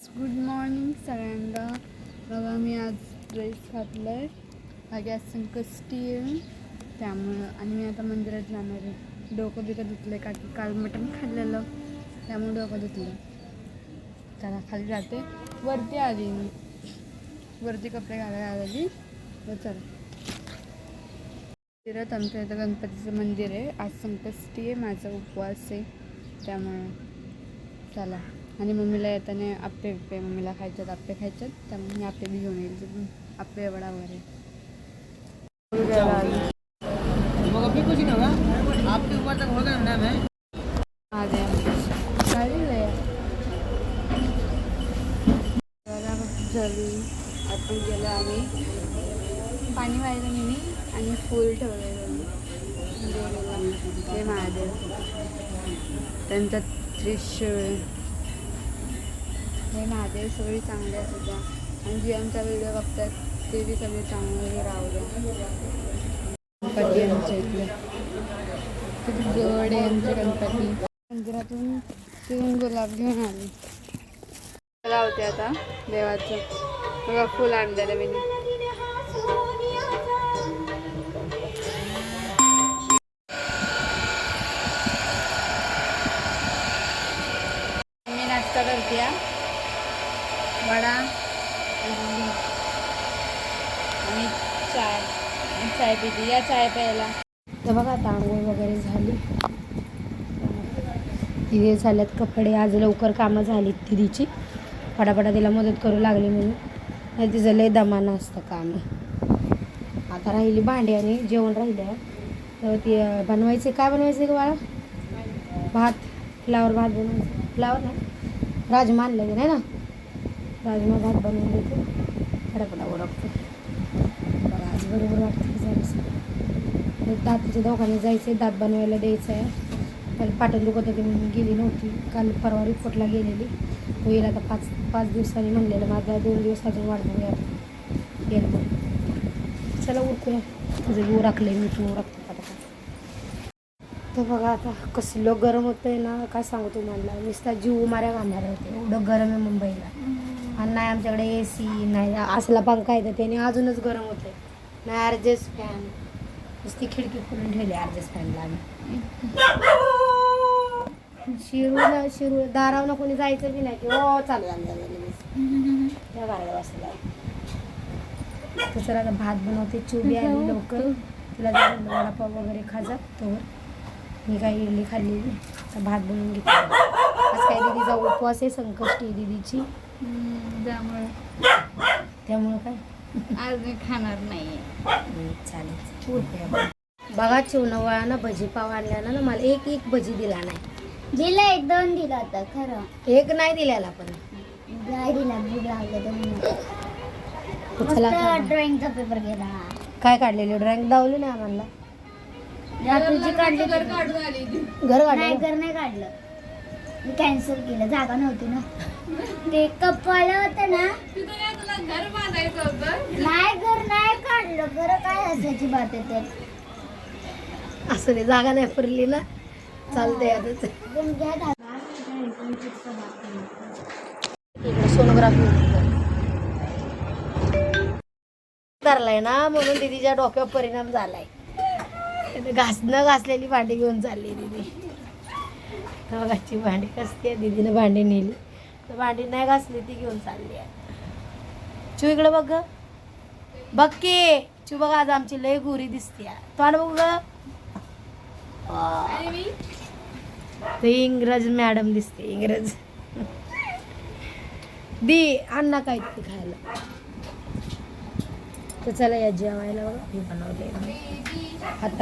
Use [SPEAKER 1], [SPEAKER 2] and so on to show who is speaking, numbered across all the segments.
[SPEAKER 1] Good morning सगळ्यांना बघा मी आज ड्रेस घातला आहे माझी आज संकष्टी आहे त्यामुळं आणि मी आता मंदिरात जाणार आहे. डोकं बिकं धुतलं आहे का की काल मटण खाल्लेलं. त्यामुळे डोकं धुतलं त्याला खाली जाते. वरती आली मी. वरती कपडे घालायला आलेली. तर चला. मंदिरात आमच्या इथं गणपतीचं मंदिर आहे. आज संकष्टी आहे. माझा उपवास आहे. त्यामुळं. चला. आणि मम्मीला येताना आप्पे बिप्पे मम्मीला खायच्यात आप्पे खायच्यात त्यामुळे मी आप्पे बी घेऊन येईल. आप्पे वडा वगैरे आपण गेलो आम्ही पाणी वाहिलं मी आणि फूल ठेवलेलं ते महादेव. त्यांचा त्रिशूळ. हे महादेव सगळे चांगले असू द्या आणि जे आमचा व्हिडिओ बघतात ते बी सगळे चांगले राहू द्या गणपती आमच्या इथले किती आहे आमचे गणपती. मंदिरातून तिथून गुलाब घेऊन आली. लावते आता देवाचं. बघा फुल आणलेलं मी नाश्ता करते हा. वडा आणि आणि चाय आणि या चाय प्यायला. तर बघा आता आंघोळ वगैरे झाली. तिथे झाल्यात कपडे. आज लवकर कामं झालीत दिदीची. फटाफटा तिला मदत करू लागली म्हणून. नाही तिचं लय दमानं असतं काम. आता राहिली भांडी आणि जेवण राहिले तर ती बनवायचे काय बनवायचे का बाळा? भात. फ्लावर भात बनवायचं फ्लावर ना राजमा आणलं नाही ना? राजमा भात बनवून देते. फटाफटा ओळखतो आज बरोबर वाटतं जायचं. दाताच्या दवाखान्यात जायचं दात बनवायला द्यायचं आहे त्याला पाटण दुखत होती म्हणून गेली नव्हती. काल परवा रिपोर्टला गेलेली. तो येईल आता पाच पाच दिवसांनी म्हणलेलं माझा दोन दिवस अजून वाढवूया येईल मग चला उरकूया. तुझं गू राखले मी तू राखतो पटापट. तर बघा आता कसलं गरम होतंय ना काय सांगू तुम्हाला? नुसता जीव माऱ्या घालणार होते. एवढं गरम आहे मुंबईला. आणि नाही आमच्याकडे ए सी नाही असला पंखा आहे तर त्याने अजूनच गरम होतंय. नाही ॲडजस्ट फॅन नुसती खिडकी खोलून ठेवली ॲडजस्ट फॅनला आम्ही. शिरूला शिरू दारावनं कोणी जायचं बी नाही. की हो चालू झालं त्या बसला तर आता भात बनवते चुबी आली लवकर. तिला जाऊन वडापाव वगैरे खाजा तोवर. मी काही इडली खाल्लेली तर भात बनवून घेतला. आज काय दिदीचा उपवास आहे संकष्टी दिदीची.
[SPEAKER 2] त्यामुळे.
[SPEAKER 1] त्यामुळं काय?
[SPEAKER 2] आज मी खाणार नाही
[SPEAKER 1] चालेल. बघा चिवणवाळानं भजी पाव आणल्यानं ना मला एक एक भजी दिला नाही.
[SPEAKER 2] दिला एक दोन दिला होता खरं.
[SPEAKER 1] एक नाही दिलेला पण.
[SPEAKER 2] काय दिला भूक लागलं तर म्हणून.
[SPEAKER 1] चला
[SPEAKER 2] मस्त ड्रॉइंगचा पेपर गेला.
[SPEAKER 1] काय काढलेली? ड्रॉइंग दावली नाही आम्हाला.
[SPEAKER 2] काढली
[SPEAKER 1] घर
[SPEAKER 2] नाही
[SPEAKER 1] काढलं
[SPEAKER 2] घर नाही काढलं. मी कॅन्सल केलं जागा नव्हती ना. ते कपवालं होतं ना. नाही घर नाही काढलं. घर काय असायची बात आहे त्यात?
[SPEAKER 1] असं नाही जागा नाही पुरली ना. चालतंय आता. इकडे सोनोग्राफी ना म्हणून दीदीच्या डोक्यावर परिणाम झालाय. न घासलेली भांडी घेऊन चालली दीदी. घासची भांडी कसते दीदीनं भांडी नेली. तर भांडी नाही घासली ती घेऊन चालली आहे चू इकडे बघ गं. बघ की चू बघ आज आमची लय गोरी दिसते तोंड बघ गं. ते इंग्रज मॅडम दिसते इंग्रज. दी अण्णा काय ते खायला. तर चला या जेवायला बघा. मी बनवले आता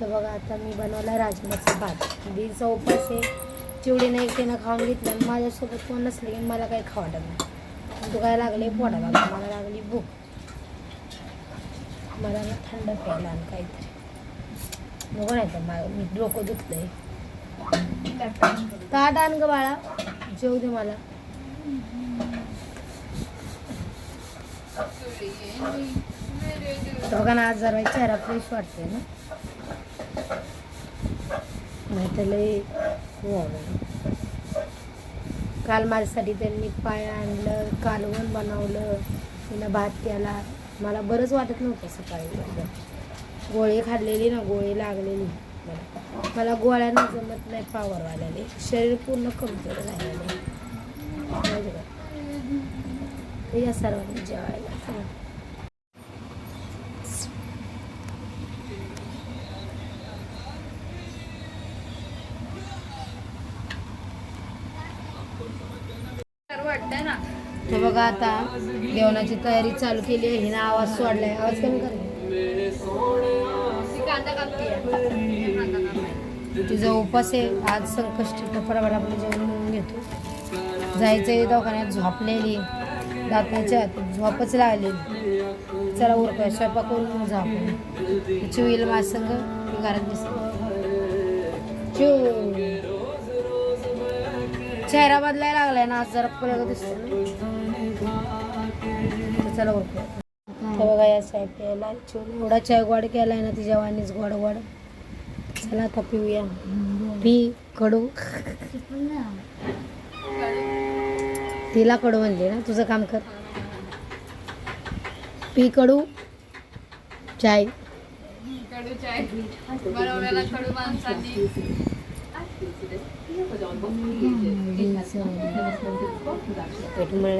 [SPEAKER 1] तर बघा आता मी बनवला राजमाचा भात. दीचा उपास आहे. चिवडी नाही त्यानं खाऊन घेतलं. आणि माझ्यासोबत कोण नसले की मला काही खावं वाटत नाही. दुखायला लागले पोटा मला लागली भूक. मला ना थंड प्यायला आणि काहीतरी. बघा नाही तर मा- मी डोकं दुखतंय. ताट आण ग बाळा. जेव दे मला. दोघांना आज जरा चेहरा फ्रेश वाटते ना? नाही तर लई हो. काल माझ्यासाठी त्यांनी पाय आणलं कालवण बनवलं तिनं भात केला. मला बरंच वाटत नव्हतं सकाळी. गोळी खाल्लेली ना गोळी लागलेली. मला मला गोळ्यांना जमत नाही पावरवाल्याने शरीर पूर्ण कमजोर झालेलं. आहे. या सर्वांनी जेवायला. चला. तर बघा आता जेवणाची तयारी चालू केली आहे. हिनं आवाज सोडलाय. आवाज कमी कर. तिचा उपास आहे. आज संकष्टी कपडा आपण जेवण म्हणून घेतो. जायचं आहे दवाखान्यात झोपलेली दाताच्या झोपच लागलेली चला उरकूया. स्वयंपाक करून झोप चिवील माझ संग. मी घरात दिसत चिव चेहरा बदलायला लागलाय ना आज जरा पलग दिसतो चला उरकूया तर बघा या चाय प्यायला एवढा चाय गोड केलाय ना तिच्या वाणीच गोड गोड. चला आता पिऊया. पी कडू. तिला कडू म्हणले ना तुझं काम कर. पी कडू. चाय.
[SPEAKER 3] कडू चाय. बनवलेला कडू माणसांनी.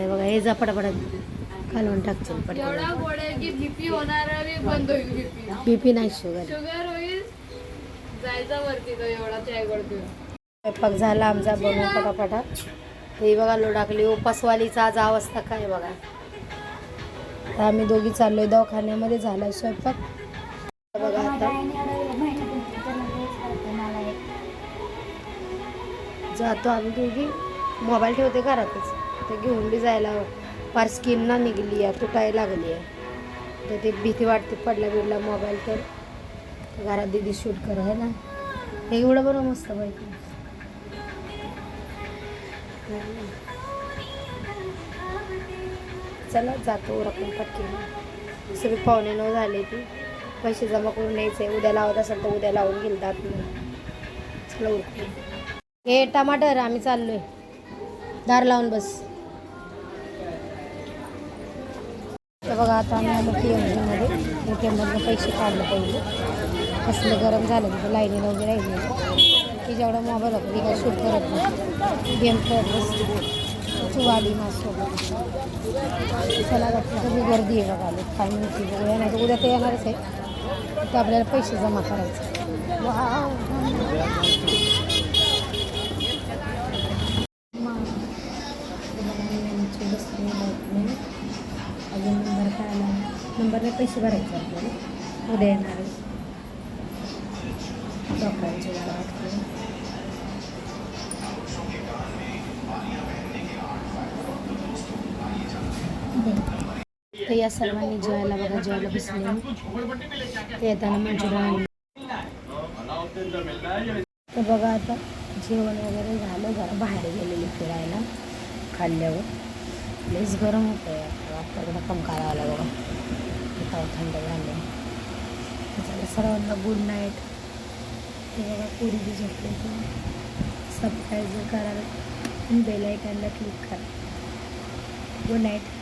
[SPEAKER 1] बघा हे जा पटापटा कालवण टाकशील
[SPEAKER 3] एवढा
[SPEAKER 1] पटकन
[SPEAKER 3] गोड आहे की बीपी होणार आहे बंद होईल बीपी
[SPEAKER 1] बीपी नाही शुगर
[SPEAKER 3] शुगर होईल जायचा वरती तो एवढा चाय गोड पिऊन.
[SPEAKER 1] स्वयंपाक झाला आमचा बनवून पटापटा हे बघा लो टाकली उपासवालीचा आज अवस्था काय बघा. तर आम्ही दोघी चाललोय दवाखान्यामध्ये झालाय स्वयंपाक. बघा आता. जातो आम्ही दोघी. मोबाईल ठेवते घरातच. ते घेऊन बी जायला फार स्किन ना निघली आहे तुटायला लागली आहे. तर ते भीती वाटते पडला बिडला मोबाईल तर. घरात दिदी शूट कर है ना? हे एवढं बरं मस्त बाईक चला जातो रक्कम पटकी सगळे पाहुणे नऊ झाले ती. पैसे जमा करून यायचे उद्या लावत असेल तर उद्या लावून घेईल दात चला उरकू हे टमाटर आम्ही चाललोय. दार लावून बस. तर बघा आता आम्ही आलो पी एम जीमध्ये ए टी एममधनं पैसे काढले पाहिजे कसलं गरम झालं तिथं लाईनीला उभी राहिली की जेवढा मोबाईल होता ती काय शूट करत नाही गेम खेळत बसते चुवाली मासोबत चला बघ सगळी गर्दी आहे बघा. आले काय माहिती बघूया नाही तर उद्या ते येणारच आहे. तर आपल्याला पैसे जमा करायचे. नंबरला पैसे भरायचे आपल्याला. उद्या येणार आहे. मला गावात तर या सर्वांनी जेवायला बघा जेवायला बसले ते येताना मंचुरियन तर बघा आता जेवण वगैरे झालं जरा बाहेर गेलेली फिरायला. खाल्ल्यावर. लस गरम होतं आहे आपल्याकडं पंखा लावला बघा आता थंड झाले चला सर्वांना गुड नाईट ते बघा पुरी बी झोपले सबस्क्राईब जर कराल आयकॉनला क्लिक करा गुड नाईट